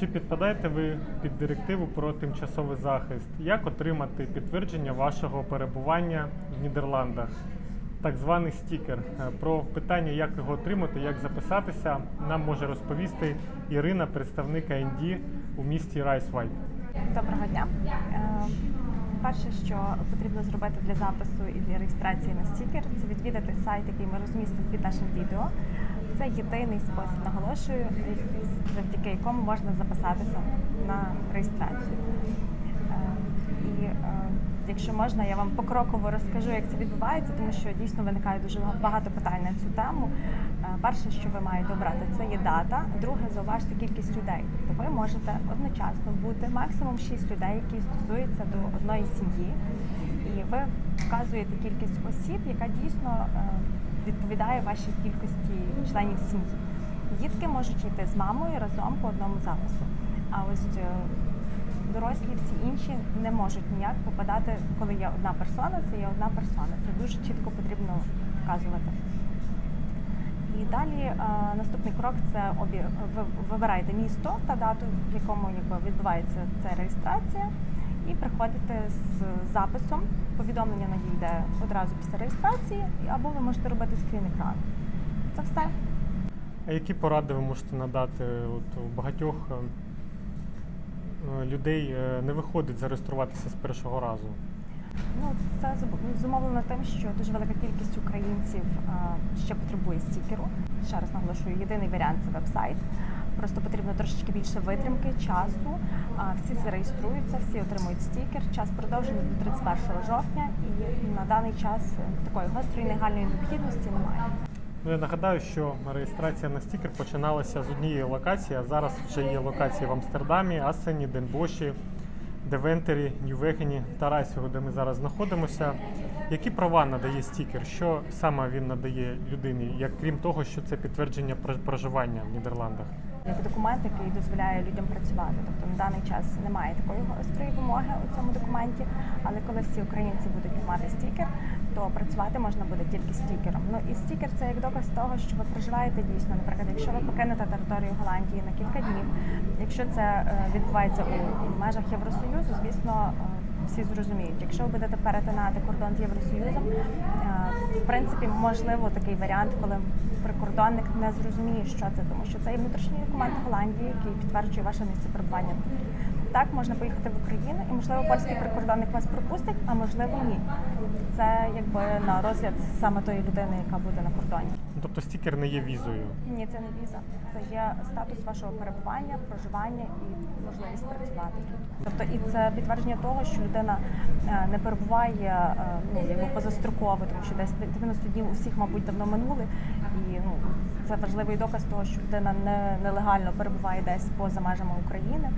Чи підпадаєте ви під директиву про тимчасовий захист? Як отримати підтвердження вашого перебування в Нідерландах? Так званий стікер. Е, Про питання, як його отримати, як записатися, нам може розповісти Ірина, представник АНД у місті Райсвайт. Доброго дня. Е, Перше, що потрібно зробити для запису і для реєстрації на стікер, це відвідати сайт, який ми розмістимо під нашим відео. Це єдиний спосіб, наголошую, завдяки якому можна записатися на реєстрацію. Е, І е, якщо можна, я вам покроково розкажу, як це відбувається, тому що дійсно виникає дуже багато питань на цю тему. Е, Перше, що ви маєте обрати, це є дата. Друге, зауважте кількість людей. Тобто ви можете одночасно бути максимум 6 людей, які стосуються до одної сім'ї, і ви вказуєте кількість осіб, яка дійсно відповідає вашій кількості членів сім'ї. Дітки можуть йти з мамою разом по одному запису. А ось е, дорослі всі інші не можуть ніяк попадати, коли є одна персона, це є одна персона. Це дуже чітко потрібно вказувати. І далі е, наступний крок це обі... ви вибираєте місто та дату, в якому якби, відбувається ця реєстрація, і приходите з записом. Повідомлення надійде одразу після реєстрації, або ви можете робити скрін екран. Це все. А які поради ви можете надати? От у багатьох е, е, людей е, не виходить зареєструватися з першого разу. Ну, це зумовлено тим, що дуже велика кількість українців ще потребує стікеру. Ще раз наголошую, єдиний варіант це веб-сайт. Просто потрібно трошечки більше витримки, часу. Всі зареєструються, всі отримують стікер. Час продовжений до 31 жовтня, і на даний час е, такої гострої негальної необхідності немає. Ну, я нагадаю, що реєстрація на стікер починалася з однієї локації, а зараз вже є локації в Амстердамі, Ассені, Денбоші, Девентері, Ньювегені, Тарасіго, де ми зараз знаходимося. Які права надає стікер? Що саме він надає людині, як крім того, що це підтвердження про- проживання в Нідерландах? Як документ, який дозволяє людям працювати. Тобто на даний час немає такої гострої вимоги у цьому документі, але коли всі українці будуть мати стікер, то працювати можна буде тільки стікером. Ну і стікер це як доказ того, що ви проживаєте дійсно. Наприклад, якщо ви покинете територію Голландії на кілька днів, якщо це е, відбувається у межах Євросоюзу, звісно. е, Всі зрозуміють, якщо ви будете перетинати кордон з Євросоюзом, е, в принципі, можливо такий варіант, коли прикордонник не зрозуміє, що це, тому що це є внутрішній документ Голландії, який підтверджує ваше місце перебування. Так, можна поїхати в Україну, і можливо польський прикордонник вас пропустить, а можливо ні. Це якби на розгляд саме тої людини, яка буде на кордоні. Ну, Тобто стікер не є візою. Ні, це не віза. Це є статус вашого перебування, проживання і можливість працювати тут. Тобто, і це підтвердження того, що людина е, не перебуває е, ну якби позастроково, тому що десь 90 днів усіх, мабуть, давно минули. І ну це важливий доказ того, що людина не нелегально перебуває десь поза межами України.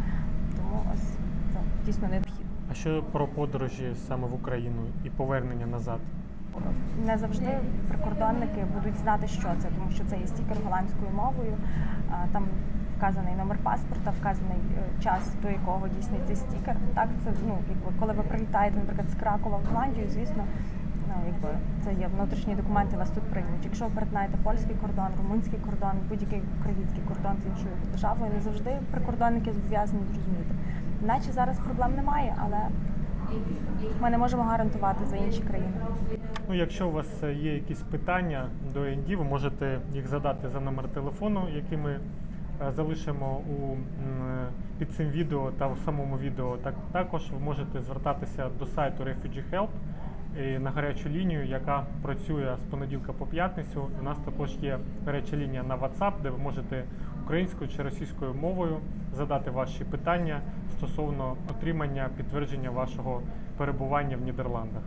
Тому ось це дійсно необхідно. А що про подорожі саме в Україну і повернення назад? Не завжди прикордонники будуть знати, що це, тому що це є стікер голландською мовою. Там вказаний номер паспорта, вказаний е, час, до якого дійсний цей стікер. Так, це ну коли ви прилітаєте, наприклад, з Кракова в Голландію, звісно, якби це є внутрішні документи, вас тут приймуть. Якщо ви перетинаєте польський кордон, румунський кордон, будь-який український кордон з іншою державою, не завжди прикордонники зобов'язані зрозуміти. Наче зараз проблем немає, але ми не можемо гарантувати за інші країни. Ну, якщо у вас е, є якісь питання до ЕНД, ви можете їх задати за номер телефону, який ми е, залишимо у, е, під цим відео та у самому відео. Так, також ви можете звертатися до сайту Refugee Help на гарячу лінію, яка працює з понеділка по п'ятницю. У нас також є гаряча лінія на WhatsApp, де ви можете українською чи російською мовою задати ваші питання стосовно отримання підтвердження вашого перебування в Нідерландах.